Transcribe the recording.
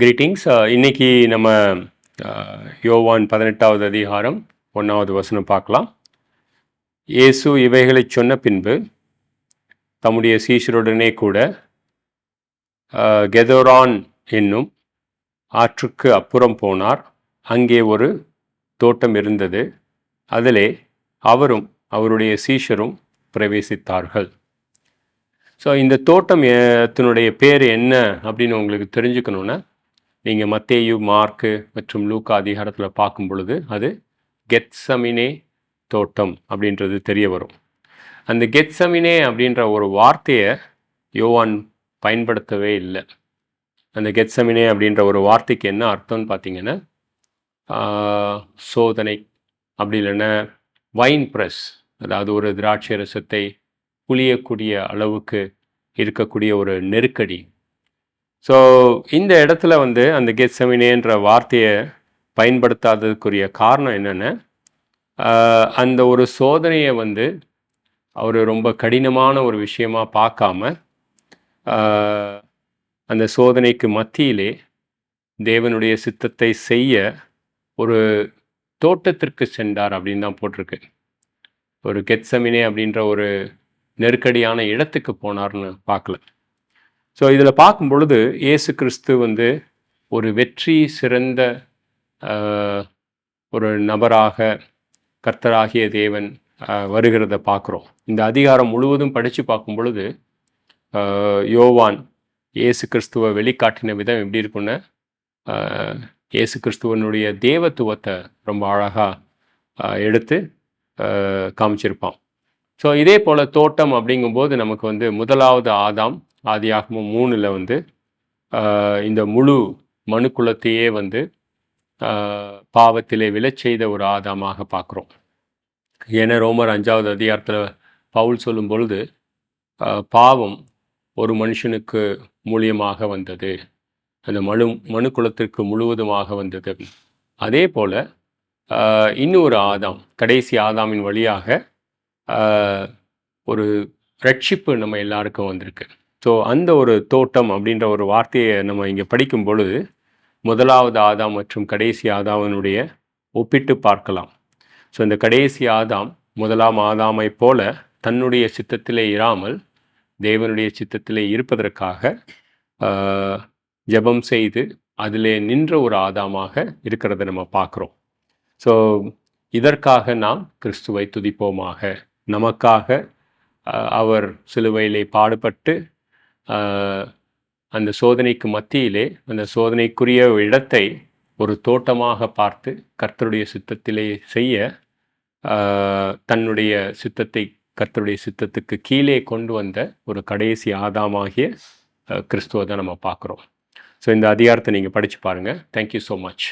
Greetings uh, இன்னைக்கு நம்ம uh, யோவான் பதினெட்டாவது அதிகாரம் ஒன்றாவது வசனம் பார்க்கலாம். இயேசு இவைகளைச் சொன்ன பின்பு தம்முடைய சீஷருடனே கூட uh, கெதோரான் என்னும் ஆற்றுக்கு அப்புறம் போனார். அங்கே ஒரு தோட்டம் இருந்தது. அதிலே அவரும் அவருடைய சீஷரும் பிரவேசித்தார்கள். ஸோ இந்த தோட்டம் தன்னுடைய பேர் என்ன அப்படின்னு உங்களுக்கு தெரிஞ்சுக்கணுன்னா நீங்கள் மத்தேயு மார்க்கு மற்றும் லூக்கா அதிகாரத்தில் பார்க்கும் பொழுது அது கெட்சமினே தோட்டம் அப்படின்றது தெரிய வரும். அந்த கெட்சமினே அப்படின்ற ஒரு வார்த்தையை யோவான் பயன்படுத்தவே இல்லை. அந்த கெட்சமினே அப்படின்ற ஒரு வார்த்தைக்கு என்ன அர்த்தம்னு பார்த்தீங்கன்னா சோதனை அப்படி இல்லைன்னா வைன் ப்ரெஸ் அதாவது ஒரு திராட்சை ரசத்தை புளியக்கூடிய அளவுக்கு இருக்கக்கூடிய ஒரு நெருக்கடி ஸோ இந்த இடத்துல வந்து அந்த கெத்சமினேன்ற வார்த்தையை பயன்படுத்தாததுக்குரிய காரணம் என்னென்னா? அந்த ஒரு சோதனையை வந்து அவர் ரொம்ப கடினமான ஒரு விஷயமா பார்க்காம அந்த சோதனைக்கு மத்தியிலே தேவனுடைய சித்தத்தை செய்ய ஒரு தோட்டத்திற்கு சென்றார் அப்படின்னு தான் போட்டிருக்கு. ஒரு கெத்சமினே அப்படின்ற ஒரு நெருக்கடியான இடத்துக்கு போனார்னு பார்க்கல. ஸோ இதில் பார்க்கும் பொழுது இயேசு கிறிஸ்து வந்து ஒரு வெற்றி சிறந்த ஒரு நபராக கர்த்தராகிய தேவன் வருகிறத பார்க்குறோம். இந்த அதிகாரம் முழுவதும் படித்து பார்க்கும் பொழுது யோவான் இயேசு கிறிஸ்துவை வெளிக்காட்டின விதம் எப்படி இருக்குன்னா இயேசு கிறிஸ்துவனுடைய தேவத்துவத்தை ரொம்ப அழகாக எடுத்து காமிச்சிருப்பான். ஸோ இதே போல் தோட்டம் அப்படிங்கும்போது நமக்கு வந்து முதலாவது ஆதாம் ஆதியாகமும் மூணில் வந்து இந்த முழு மனுக்குலத்தையே வந்து பாவத்திலே விழச் செய்த ஒரு ஆதாமாக பார்க்குறோம். ஏன்னா ரோமர் அஞ்சாவது அதிகாரத்தில் பவுல் சொல்லும் பொழுது பாவம் ஒரு மனுஷனுக்கு மூலியமாக வந்தது. அந்த மனு மனு குலத்திற்கு முழுவதுமாக வந்தது. அதே போல் இன்னொரு ஆதாம் கடைசி ஆதாமின் வழியாக ஒரு ரட்சிப்பு நம்ம எல்லாருக்கும் வந்திருக்கு. ஸோ அந்த ஒரு தோட்டம் அப்படின்ற ஒரு வார்த்தையை நம்ம இங்கே படிக்கும் பொழுது முதலாவது ஆதாம் மற்றும் கடைசி ஆதாமனுடைய ஒப்பிட்டு பார்க்கலாம். ஸோ இந்த கடைசி ஆதாம் முதலாம் ஆதாமை போல தன்னுடைய சித்தத்திலே இராமல் தேவனுடைய சித்தத்திலே இருப்பதற்காக ஜபம் ஜெபம் செய்து அதிலே நின்ற ஒரு ஆதாமாக இருக்கிறத நம்ம பார்க்குறோம். ஸோ இதற்காக நாம் கிறிஸ்துவை துதிப்போமாக. நமக்காக அவர் சிலுவையிலே பாடுபட்டு அந்த சோதனைக்கு மத்தியிலே அந்த சோதனைக்குரிய இடத்தை ஒரு தோட்டமாக பார்த்து கர்த்தருடைய சித்தத்திலே செய்ய தன்னுடைய சித்தத்தை கர்த்தருடைய சித்தத்துக்கு கீழே கொண்டு வந்த ஒரு கடைசி ஆதாமாகிய ஆஹ், கிறிஸ்துவை தான் நம்ம பார்க்குறோம். ஸோ இந்த அதிகாரத்தை நீங்கள் படித்து பாருங்கள் தேங்க்யூ ஸோ மச்